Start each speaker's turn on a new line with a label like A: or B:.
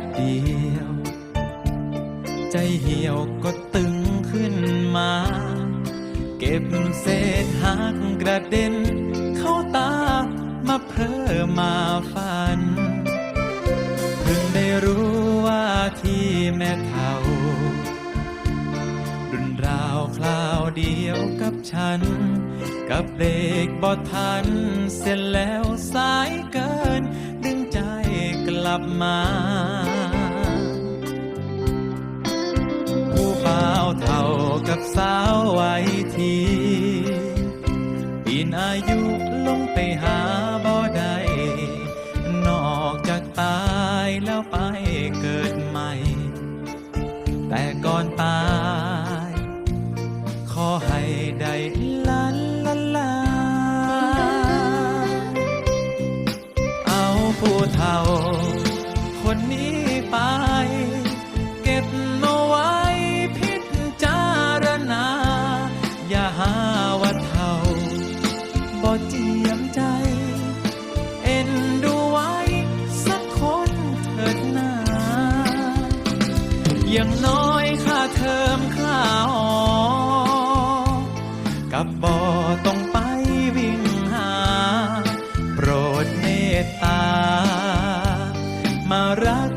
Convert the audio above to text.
A: บเดียว ใจเหี่ยวก็ตึงขึ้นมา เก็บเศษหักกระเด็น เข้าตามาเพ้อมาฝัน เพิ่งได้รู้ว่าที่แม่เท่า รุ่นราวคราวเดียวกับฉัน กับเด็กบอทัน เสร็จแล้วสายเกิน ดึงใจกลับมา ไว้ทีปีนอายุลงไปหาบ่ได้นอกจากตายแล้วไปเกิดใหม่ แต่ก่อนตาย ขอให้ได้ลันลาลาเอาผู้เฒ่า คนนี้ไป อย่างน้อยค่าเทอมค่าหอกับบ่อต้องไปวิ่งหา โปรดเมตตา มารัก